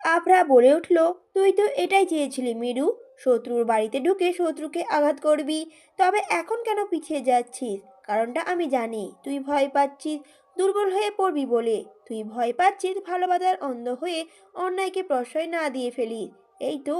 আবরা বলে উঠল, তুই তো এটাই চেয়েছিলি মিরু, শত্রুর বাড়িতে ঢুকে শত্রুকে আঘাত করবি। তবে এখন কেন পিছিয়ে যাচ্ছিস? কারণটা আমি জানি, তুই ভয় পাচ্ছিস, দুর্বল হয়ে পড়বি বলে। তুই ভয় পাচ্ছিস ভালোবাসার অন্ধ হয়ে অন্যায়কে প্রশ্রয় না দিয়ে ফেলিস। এই তো,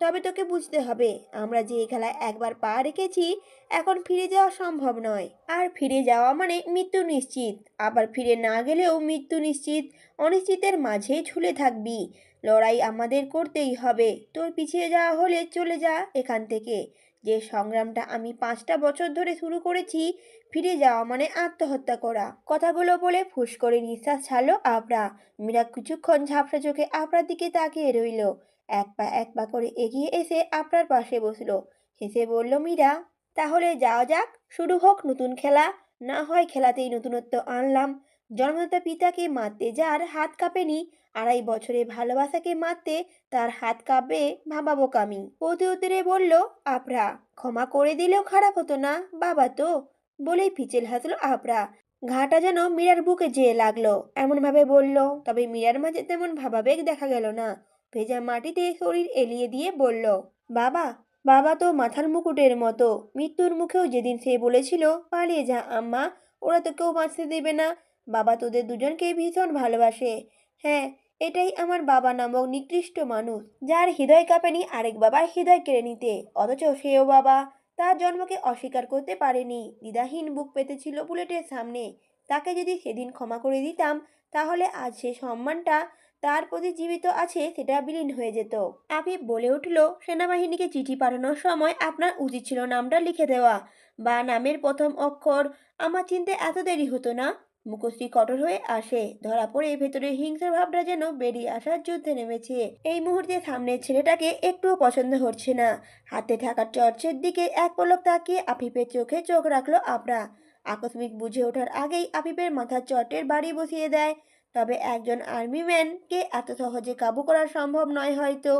তবে তোকে বুঝতে হবে, আমরা যে খেলায় একবার পা রেখেছি, এখন ফিরে যাওয়া সম্ভব নয়। আর ফিরে যাওয়া মানে মৃত্যু নিশ্চিত। আবার ফিরে না গেলেও মৃত্যু নিশ্চিত, অনিশ্চিতের মাঝে ঝুলে থাকবি। লড়াই আমাদের করতেই হবে। তোর পিছিয়ে যাওয়া হলে চলে যা এখান থেকে। যে সংগ্রামটা আমি পাঁচটা বছর ধরে শুরু করেছি, ফিরে যাওয়া মানে আত্মহত্যা করা। কথাগুলো বলে ফুস করে নিঃশ্বাস ছাড়লো আবরা। মীরা কিছুক্ষণ ঝাপসা চোখে আবরার দিকে তাকিয়ে রইল। এক পা এক পা করে এগিয়ে এসে আপনার পাশে বসল। হেসে বলল, মীরা, তাহলে যাওয়া যাক, শুরু হোক নতুন খেলা। না হয় খেলাতেই নতুনত্ব আনলাম। জন্মদাতা পিতাকে মারতে যার হাত কাঁপেনি, আড়াই বছরে ভালোবাসাকে মারতে তার হাত কাঁপবে ভাবাবো কামি অতি উত্তরে বলল, আপরা, ক্ষমা করে দিলেও খারাপ হতো না, বাবা তো। বলেই ফিচেল হাসলো আপরা। ঘাটা যেন মীরার বুকে যেয়ে লাগল। এমনভাবে বলল, তবে মীরার মাঝে তেমন ভাবাবেগ দেখা গেল না। ভেজা মাটিতে শরীর এলিয়ে দিয়ে বলল, বাবা বাবা তো মাথার মুকুটের মতো। মৃত্যুর মুখেও যেদিন সে বলেছিল, পালিয়ে যা আম্মা, ওরা তো কেউ বাঁচতে দেবে না। বাবা তোদের দুজনকেই ভীষণ ভালোবাসে। হ্যাঁ এটাই আমার বাবা নামক নিকৃষ্ট মানুষ, যার হৃদয় কাঁপেনি আরেক বাবার হৃদয় কেড়ে নিতে। অথচ সেও বাবা তার জন্মকে অস্বীকার করতে পারেনি। দ্বিধাহীন বুক পেতেছিল বুলেটের সামনে। তাকে যদি সেদিন ক্ষমা করে দিতাম, তাহলে আজ সে সম্মানটা তার প্রতি জীবিত আছে সেটা বিলীন হয়ে যেত। আবিব বলে উঠল, সেনাবাহিনীকে চিঠি পাঠানোর সময় আপনার উচিত ছিল নামটা লিখে দেওয়া। বা নামের প্রথম অক্ষর আমার চিনতে এত দেরি হতো না? মুখশ্রী কঠোর হয়ে আসে। ধরা পড়ে ভেতরে হিংসার ভাবটা যেন বেরিয়ে আসার যুদ্ধে নেমেছে। এই মুহূর্তে সামনের ছেলেটাকে একটুও পছন্দ হচ্ছে না। হাতে থাকা টর্চের দিকে এক পলক তাকিয়ে আফিফের চোখে চোখ রাখল আপরা। আকস্মিক বুঝে ওঠার আগেই আফিফের মাথার চটের বাড়ি বসিয়ে দেয়। তবে একজন আর্মি ম্যানকে এত সহজে কাবু করা সম্ভব নয় হয়তো।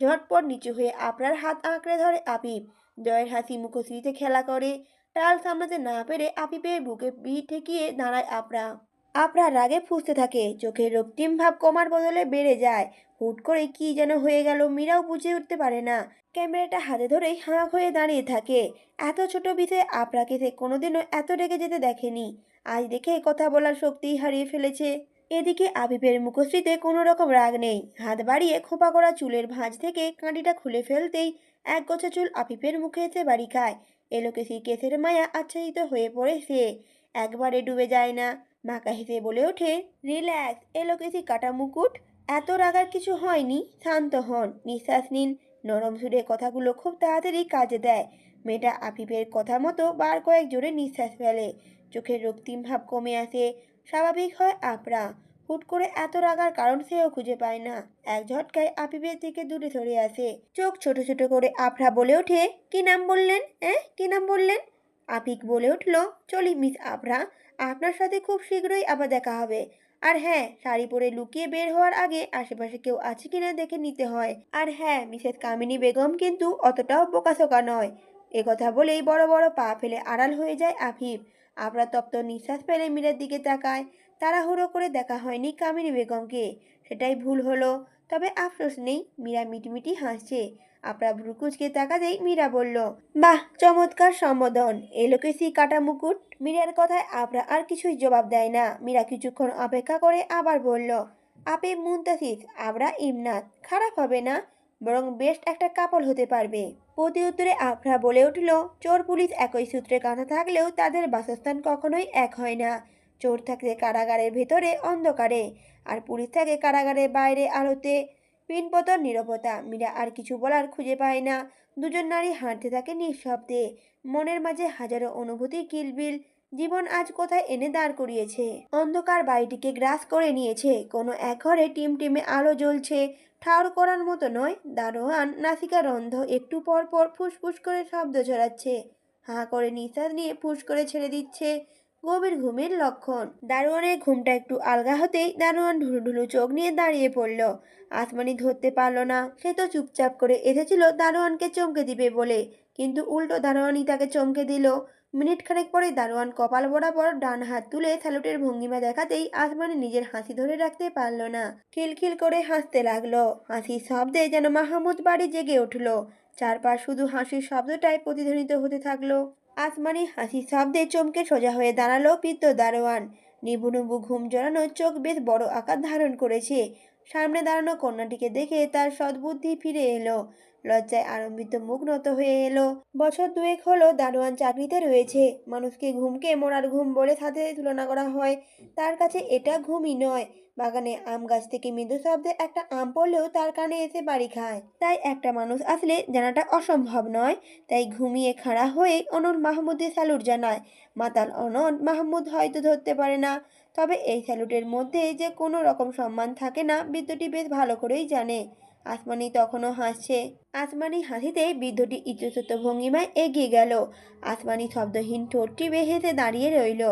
ঝটপট নিচু হয়ে আপনার হাত আঁকড়ে ধরে আপিপ জয়ের হাসি মুখশ্রীতে খেলা করে। টাল সামলাতে না পেরে আপিপের বুকে পিঠ ঠেকিয়ে দাঁড়ায় আপরা। আপরা রাগে ফুসতে থাকে। চোখের রক্তিম ভাব কমার বদলে বেড়ে যায়। হুট করে কি যেন হয়ে গেল মীরাও বুঝে উঠতে পারে না। ক্যামেরাটা হাতে ধরেই হাঁক হয়ে দাঁড়িয়ে থাকে। এত ছোট বিষয়ে আপনাকে সে কোনোদিনও এত রেগে যেতে দেখেনি। আজ দেখে কথা বলার শক্তি হারিয়ে ফেলেছে। এদিকে আবিবের মুখশ্রীতে কোনো রকম রাগ নেই। হাত বাড়িয়ে খোপা করা চুলের ভাঁজ থেকে কাঁটিটা খুলে ফেলতেই এক গোছা চুল আফিফের মুখে এসে বাড়ি খায়। এলোকেশি কেসের মায়া আচ্ছাদিত হয়ে পড়ে সে একবারে ডুবে যায় না। মাকা হেসে বলে ওঠে, রিল্যাক্স এলোকেশি কাটা মুকুট, এত রাগার কিছু হয়নি। শান্ত হন, নিঃশ্বাস নিন। নরম সুরে কথাগুলো খুব তাড়াতাড়ি কাজে দেয়। মেয়েটা আফিফের কথা মতো বার কয়েক জোরে নিঃশ্বাস ফেলে। চোখের রক্তিম ভাব কমে আসে। স্বাভাবিক হয় আপরা। হুট করে এত রাগার কারণ সেও খুঁজে পায় না। এক ঝটকায় আপিবের দিকে দূরে সরে আসে। চোখ ছোট ছোট করে আফরা বলে ওঠে, কি নাম বললেন হ্যাঁ কি নাম বললেন? আপিক বলে উঠল, চলি মিস আফরা, আপনার সাথে খুব শীঘ্রই আবার দেখা হবে। আর হ্যাঁ শাড়ি পরে লুকিয়ে বের হওয়ার আগে আশেপাশে কেউ আছে কিনা দেখে নিতে হয়। আর হ্যাঁ মিসেস কামিনী বেগম কিন্তু অতটাও বোকাশোকা নয়। একথা বলেই বড় বড় পা ফেলে আড়াল হয়ে যায় আফিফ। আমরা তপ্ত নিঃশ্বাস ফেলে মীরার দিকে তাকায়। তাড়াহুড়ো করে দেখা হয়নি কামিনী বেগমকে। সেটাই ভুল হলো। তবে আফসোস নেই, মীরা মিটমিটি হাসছে। আপনা ভ্রুকুচকে তাকাতেই মীরা বলল, বাহ, চমৎকার সম্বোধন। এলোকেসি কাটা মুকুট? মীরার কথায় আপরা আর কিছুই জবাব দেয় না। মীরা কিছুক্ষণ অপেক্ষা করে আবার বলল, আপে মুন্তাসিস আমরা ইমনাথ খারাপ হবে না, বরং বেস্ট একটা কাপল হতে পারবে। প্রতি উত্তরে আফরা বলে উঠল, চোর পুলিশ একই সূত্রে কাঁথা থাকলেও তাদের বাসস্থান কখনোই এক হয় না। চোর থাকে কারাগারের ভেতরে অন্ধকারে, আর পুলিশ থাকে কারাগারের বাইরে আলোতে। পিনপতন, নিরবতা, মীরা আর কিছু বলার খুঁজে পায় না। দুজন নারী হাঁটতে থাকে নিঃশব্দে। মনের মাঝে হাজারো অনুভূতি কিলবিল। জীবন আজ কোথায় এনে দাঁড় করিয়েছে? অন্ধকার বাড়িটিকে গ্রাস করে নিয়েছে। কোনো এক ঘরে টিম টিমে আলো জ্বলছে। ঠাউর করার মতো নয়, দারোয়ান, নাসিকা রন্ধ একটু পর পর ফুসফুস করে শব্দ ছড়াচ্ছে। হাঁ করে নিঃশ্বাস নিয়ে ফুস করে ছেড়ে দিচ্ছে। গভীর ঘুমের লক্ষণ। দারোয়ানের ঘুমটা একটু আলগা হতেই দারোয়ান ঢুলু ঢুলু চোখ নিয়ে দাঁড়িয়ে পড়ল। আসমানি ধরতে পারল না। সে তো চুপচাপ করে এসেছিল দারোয়ানকে চমকে দিবে বলে। কিন্তু উল্টো দারোয়ানই তাকে চমকে দিল। মিনিট খানেক পরে দারোয়ান কপাল বরাবর ডান হাত তুলে স্যালুটের ভঙ্গিমা দেখাতেই আসমানি নিজের হাসি ধরে রাখতে পারল না। খিলখিল করে হাসতে লাগল। হাসির শব্দে যেন মাহমুদ বাড়ি জেগে উঠল। চারপাশ শুধু হাসির শব্দটাই প্রতিধ্বনিত হতে থাকল। আসমানি হাসি শব্দে চমকে সোজা হয়ে দাঁড়াল পিত্ত দারোয়ান। নিবু নিবু ঘুম জড়ানো চোখ বেশ বড় আকার ধারণ করেছে। সামনে দাঁড়ানো কন্যাটিকে দেখে তার সদ্বুদ্ধি ফিরে এলো। লজ্জায় আরম্বিত মুখ নত হয়ে এলো। বছর দুয়েক হলো দারোয়ান চাকরিতে রয়েছে। মানুষকে ঘুমকে মরার ঘুম বলে সাথে তুলনা করা হয়। তার কাছে এটা ঘুমই নয়। বাগানে আম গাছ থেকে মৃদু শব্দে একটা আম পড়লেও তার কানে এসে বাড়ি খায়। তাই একটা মানুষ আসলে জানাটা অসম্ভব নয়। তাই ঘুমিয়ে খাড়া হয়ে অনন্ত মাহমুদের স্যালুট জানায়। মাতাল অনন্ত মাহমুদ হয়তো ধরতে পারে না। তবে এই স্যালুটের মধ্যে যে কোনো রকম সম্মান থাকে না, বৃদ্ধটি বেশ ভালো করেই জানে। আসমানি তখনও হাসছে। আসমানি হাসিতে বৃদ্ধটি ইচ্ছুত ভঙ্গিমায় এগিয়ে গেল। আসমানি শব্দহীন ঠোঁট টিপে হেসে দাঁড়িয়ে রইল।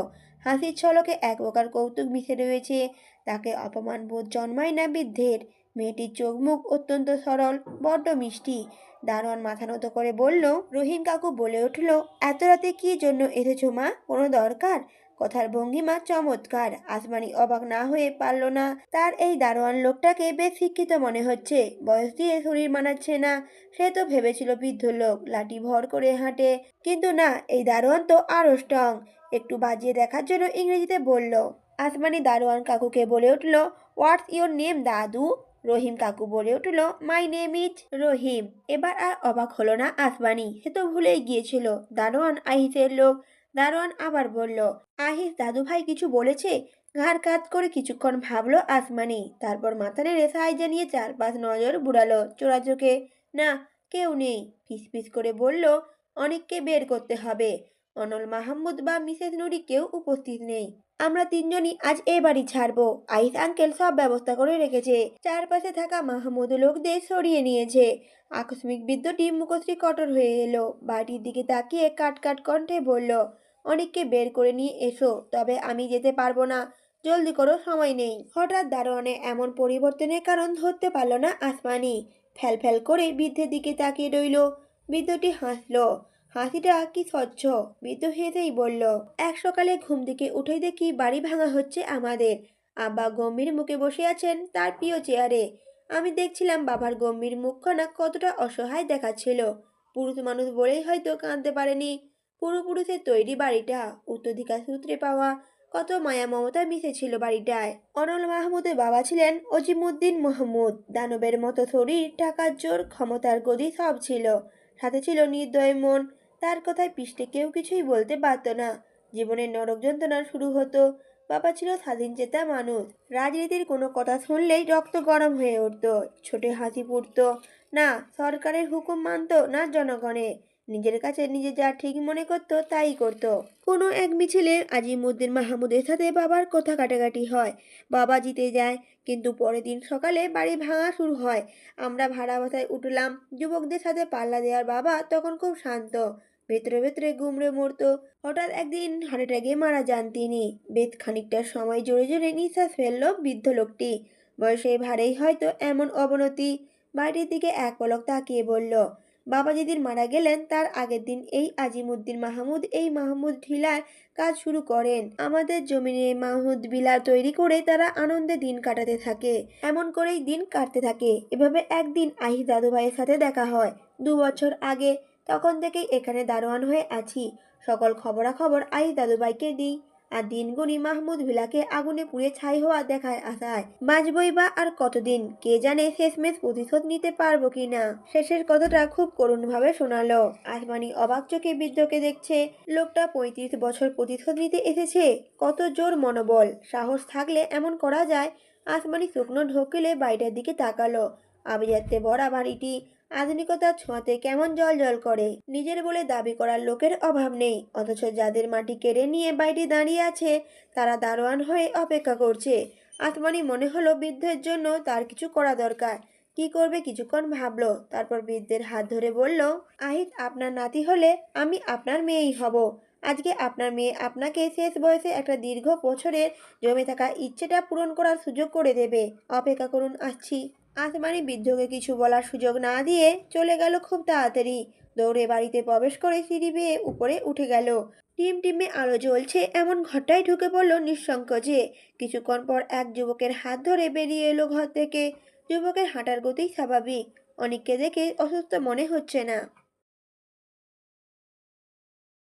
হাসির ছলকে এক প্রকার কৌতুক মিশে রয়েছে। তাকে অপমান বোধ জন্মায় না বৃদ্ধের। মেয়েটির চোখ মুখ অত্যন্ত সরল, বড্ড মিষ্টি। দারোয়ান মাথা নত করে বলল, রহিম কাকু বলে উঠল, এত রাতে কি জন্য এসেছ মা? কোনো দরকার? কথার ভঙ্গিমা চমৎকার। আসমানি অবাক না হয়ে পারল না। তার এই দারোয়ান লোকটাকে বেশ শিক্ষিত মনে হচ্ছে। বয়স দিয়ে শরীর মানাচ্ছে না। সে তো ভেবেছিল বৃদ্ধ লোক, লাঠি ভর করে হাঁটে। কিন্তু না, এই দারোয়ান তো আরও স্ট্রং একটু বাজিয়ে দেখার জন্য ইংরেজিতে বলল, আসমানি দারোয়ান কাকুকে বলে উঠল হোয়াটস ইওর নেম দাদু রহিম কাকু বলে উঠল মাই নেম ইজ রহিম এবার আর অবাক হলো না আসমানি। সে তো ভুলেই গিয়েছিল। দারোয়ান আহিসের লোক দারোয়ান আবার বলল, আহিস দাদু ভাই কিছু বলেছে? ঘাড় কাত করে কিছুক্ষণ ভাবলো আসমানি, তারপর মাথা নেড়ে সাই জানিয়ে চারপাশ নজর বুড়ালো চোরা চোখে। না, কেউ নেই, ফিসফিস করে বলল, অনেককে বের করতে হবে। অনল মাহমুদ বা মিসেস নুরি কেউ উপস্থিত নেই। আমরা তিনজনই আজ এ বাড়ি ছাড়বো। আইস আঙ্কেল, সব ব্যবস্থা করে রেখেছে। চারপাশে থাকা মাহমুদ লোকদের সরিয়ে নিয়েছে। আকস্মিক বিদ্যুৎটি মুখশ্রী কঠোর হয়ে এলো। বাড়ির দিকে তাকিয়ে কাট কাট কণ্ঠে বলল অনেককে বের করে নিয়ে এসো, তবে আমি যেতে পারব না। জলদি করো, সময় নেই। হঠাৎ দারোয়ানে এমন পরিবর্তনের কারণ ধরতে পারল না আসমানি। ফ্যাল করে বৃদ্ধের দিকে তাকিয়ে রইল। বৃদ্ধটি হাসলো। হাসিটা কি স্বচ্ছ। বৃদ্ধ হেসেই বলল, এক সকালে ঘুম থেকে উঠে দেখি বাড়ি ভাঙা হচ্ছে আমাদের। আব্বা গম্ভীর মুখে বসে আছেন তার প্রিয় চেয়ারে। আমি দেখছিলাম বাবার গম্ভীর মুখখানা কতটা অসহায় দেখাচ্ছিল। পুরুষ মানুষ বলেই হয়তো কাঁদতে পারেনি। পূর্বপুরুষের তৈরি বাড়িটা উত্তরাধিকার সূত্রে পাওয়া কত মায়া মমতা মিশেছিল বাড়িটায়। অনল মাহমুদের বাবা ছিলেন অজিমুদ্দিন মাহমুদ। দানবের মতো শরীর টাকার জোর, ক্ষমতার গদি সব ছিল। সাথে ছিল নির্দয় মন। তার কথায় পিষ্টে কেউ কিছুই বলতে পারত না। জীবনের নরক যন্ত্রণা শুরু হতো। বাবা ছিল স্বাধীন চেতা মানুষ। রাজনীতির কোনো কথা শুনলেই রক্ত গরম হয়ে উঠত। ছোটে হাসি ফুটতো। না, সরকারের হুকুম মানত না জনগণে নিজের কাছে নিজে যা ঠিক মনে করত তাই করত। কোনো এক মিছিলে আজিমুদ্দিন মাহমুদের সাথে বাবার কথা কাটাকাটি হয়। বাবা জিতে যায়, কিন্তু পরের দিন সকালে বাড়ি ভাঙা শুরু হয়। আমরা ভাড়া বাসায় উঠলাম, যুবকদের সাথে পাল্লা দেওয়ার বাবা তখন খুব শান্ত। ভেতরে ভেতরে গুমড়ে মরতো। হঠাৎ একদিন হার্ট অ্যাটাকে মারা যান তিনি। বেশ খানিকটা সময় জোরে জোরে নিঃশ্বাস ফেলল বৃদ্ধ লোকটি। বয়সে ভারেই হয়তো এমন অবনতি। বাড়ির দিকে এক পলক তাকিয়ে বলল বাবা যেদিন মারা গেলেন, তার আগের দিন এই আজিমুদ্দিন মাহমুদ, এই মাহমুদ ঢিলার কাজ শুরু করেন। আমাদের জমিনে মাহমুদ বিলা তৈরি করে তারা আনন্দে দিন কাটাতে থাকে। এমন করেই দিন কাটতে থাকে। এভাবে একদিন আহি দাদু ভাইয়ের সাথে দেখা হয়। দু বছর আগে তখন থেকেই এখানে দারোয়ান হয়ে আছি। সকল খবরাখবর আহি দাদুভাইকে দিই। আর দিনগুনি মাহমুদ ভিলাকে আগুনে পুড়ে ছাই হওয়া দেখায় আসায় বাঁচবই বা আর কতদিন? কে জানে শেষমেশ প্রতিশোধ নিতে পারব কি না শেষের কথাটা খুব করুণভাবে শোনালো। আসমানি অবাক চোখে বৃদ্ধকে দেখছে, লোকটা পঁয়ত্রিশ বছর প্রতিশোধ নিতে এসেছে। কত জোর মনোবল। সাহস থাকলে এমন করা যায়? আসমানি শুকনো ঢোকিলে বাড়িটার দিকে তাকালো। আভিজাত্যে ভরা বাড়িটি আধুনিকতার ছোঁয়াতে কেমন জল জল করে? নিজের বলে দাবি করার লোকের অভাব নেই। অথচ যাদের মাটি কেড়ে নিয়ে বাড়িটি দাঁড়িয়ে আছে, তারা দারোয়ান হয়ে অপেক্ষা করছে। আত্মানি মনে হলো বৃদ্ধের জন্য তার কিছু করা দরকার। কি করবে কিছুক্ষণ ভাবলো, তারপর বৃদ্ধের হাত ধরে বলল, আহিত, আপনার নাতি হলে আমি আপনার মেয়েই হব। আজকে আপনার মেয়ে আপনাকে শেষ বয়সে একটা দীর্ঘ বছরের জমে থাকা ইচ্ছেটা পূরণ করার সুযোগ করে দেবে। অপেক্ষা করুন, আসছি। আসমানি বৃদ্ধকে কিছু বলার সুযোগ না দিয়ে চলে গেল খুব তাড়াতাড়ি। দৌড়ে বাড়িতে প্রবেশ করে সিঁড়ি বেয়ে উপরে উঠে গেল। টিম টিমে আলো জ্বলছে, এমন ঘরটাই ঢুকে পড়ল নিঃসংকোচে। কিছুক্ষণ পর এক যুবকের হাত ধরে বেরিয়ে এলো ঘর থেকে। যুবকের হাঁটার গতি স্বাভাবিক। অনেককে দেখে অসুস্থ মনে হচ্ছে না।